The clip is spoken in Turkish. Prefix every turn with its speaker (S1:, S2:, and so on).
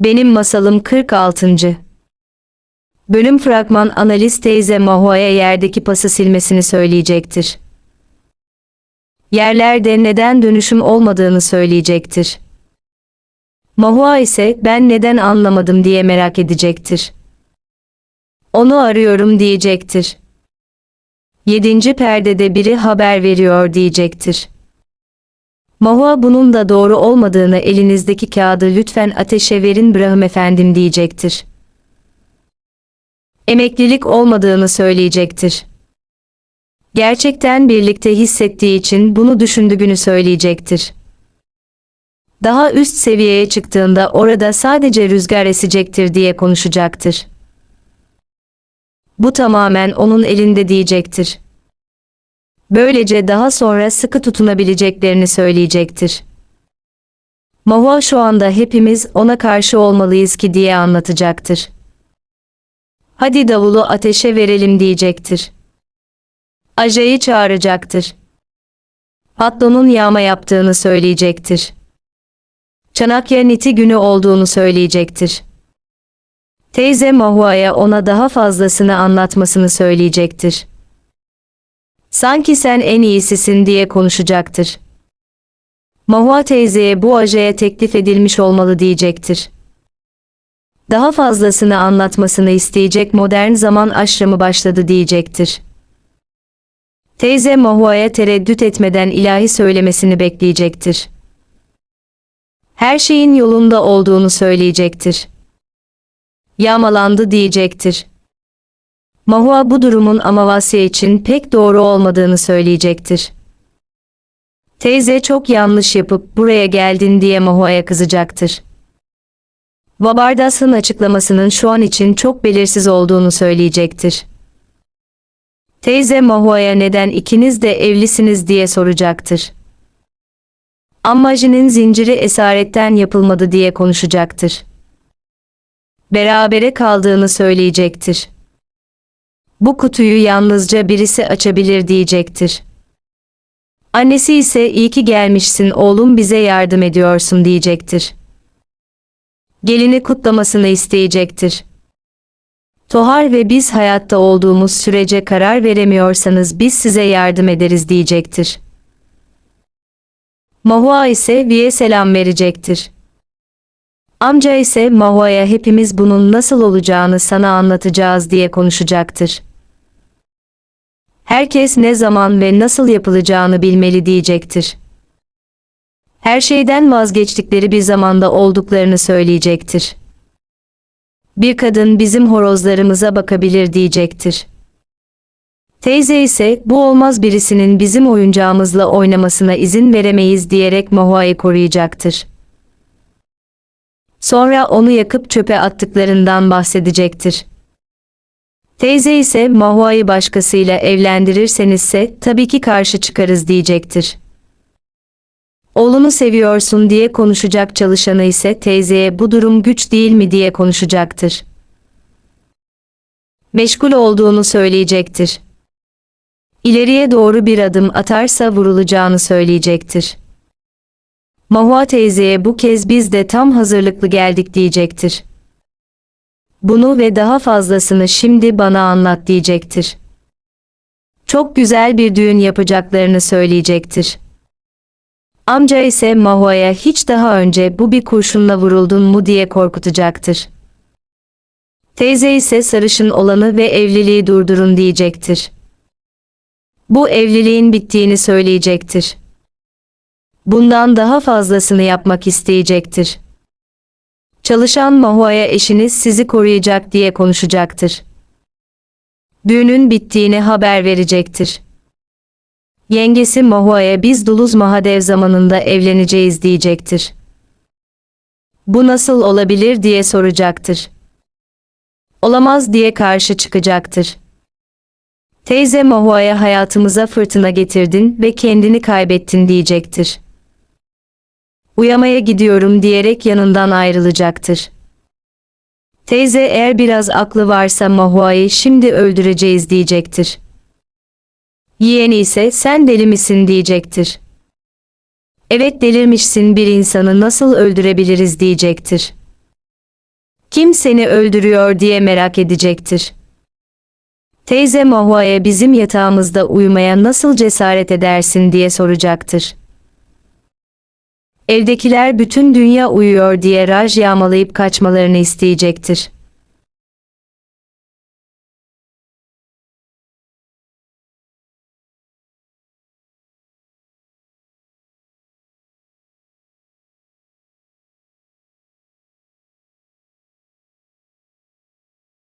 S1: Benim masalım 46. Bölüm fragman analiz teyze Mahua'ya yerdeki pası silmesini söyleyecektir. Yerlerde neden dönüşüm olmadığını söyleyecektir. Mahua ise ben neden anlamadım diye merak edecektir. Onu arıyorum diyecektir. Yedinci perdede biri haber veriyor diyecektir. Mahua bunun da doğru olmadığını elinizdeki kağıdı lütfen ateşe verin Brahım efendim diyecektir. Emeklilik olmadığını söyleyecektir. Gerçekten birlikte hissettiği için bunu düşündüğünü söyleyecektir. Daha üst seviyeye çıktığında orada sadece rüzgar esecektir diye konuşacaktır. Bu tamamen onun elinde diyecektir. Böylece daha sonra sıkı tutunabileceklerini söyleyecektir. Mahua şu anda hepimiz ona karşı olmalıyız ki diye anlatacaktır. Hadi davulu ateşe verelim diyecektir. Ajay'ı çağıracaktır. Patronun yağma yaptığını söyleyecektir. Çanakya niti günü olduğunu söyleyecektir. Teyze Mahua'ya ona daha fazlasını anlatmasını söyleyecektir. Sanki sen en iyisisin diye konuşacaktır. Mahua teyzeye bu ajaya teklif edilmiş olmalı diyecektir. Daha fazlasını anlatmasını isteyecek modern zaman aşramı başladı diyecektir. Teyze Mahua'ya tereddüt etmeden ilahi söylemesini bekleyecektir. Her şeyin yolunda olduğunu söyleyecektir. Yağmalandı diyecektir. Mahua bu durumun Amasya için pek doğru olmadığını söyleyecektir. Teyze çok yanlış yapıp buraya geldin diye Mahua'ya kızacaktır. Vabardas'ın açıklamasının şu an için çok belirsiz olduğunu söyleyecektir. Teyze Mahua'ya neden ikiniz de evlisiniz diye soracaktır. Ammacının zinciri esaretten yapılmadı diye konuşacaktır. Berabere kaldığını söyleyecektir. Bu kutuyu yalnızca birisi açabilir diyecektir. Annesi ise iyi ki gelmişsin oğlum bize yardım ediyorsun diyecektir. Gelini kutlamasını isteyecektir. Tohar ve biz hayatta olduğumuz sürece karar veremiyorsanız biz size yardım ederiz diyecektir. Mahua ise Vi'ye selam verecektir. Amca ise Mahua'ya hepimiz bunun nasıl olacağını sana anlatacağız diye konuşacaktır. Herkes ne zaman ve nasıl yapılacağını bilmeli diyecektir. Her şeyden vazgeçtikleri bir zamanda olduklarını söyleyecektir. Bir kadın bizim horozlarımıza bakabilir diyecektir. Teyze ise bu olmaz birisinin bizim oyuncağımızla oynamasına izin veremeyiz diyerek Mahua'yı koruyacaktır. Sonra onu yakıp çöpe attıklarından bahsedecektir. Teyze ise Mahua'yı başkasıyla evlendirirsenizse tabii ki karşı çıkarız diyecektir. Oğlunu seviyorsun diye konuşacak çalışanı ise teyzeye bu durum güç değil mi diye konuşacaktır. Meşgul olduğunu söyleyecektir. İleriye doğru bir adım atarsa vurulacağını söyleyecektir. Mahua teyzeye bu kez biz de tam hazırlıklı geldik diyecektir. Bunu ve daha fazlasını şimdi bana anlat diyecektir. Çok güzel bir düğün yapacaklarını söyleyecektir. Amca ise Mahua'ya hiç daha önce bu bir kurşunla vuruldun mu diye korkutacaktır. Teyze ise sarışın olanı ve evliliği durdurun diyecektir. Bu evliliğin bittiğini söyleyecektir. Bundan daha fazlasını yapmak isteyecektir. Çalışan Mahua'ya eşiniz sizi koruyacak diye konuşacaktır. Düğünün bittiğini haber verecektir. Yengesi Mahua'ya biz Duluz Mahadev zamanında evleneceğiz diyecektir. Bu nasıl olabilir diye soracaktır. Olamaz diye karşı çıkacaktır. Teyze Mahua'ya hayatımıza fırtına getirdin ve kendini kaybettin diyecektir. Uyamaya gidiyorum diyerek yanından ayrılacaktır. Teyze eğer biraz aklı varsa Mahua'yı şimdi öldüreceğiz diyecektir. Yeğeni ise sen deli misin diyecektir. Evet delirmişsin bir insanı nasıl öldürebiliriz diyecektir. Kim seni öldürüyor diye merak edecektir. Teyze Mahua'ya bizim yatağımızda uyumaya nasıl cesaret edersin diye soracaktır. Evdekiler bütün dünya uyuyor diye raj yağmalayıp kaçmalarını isteyecektir.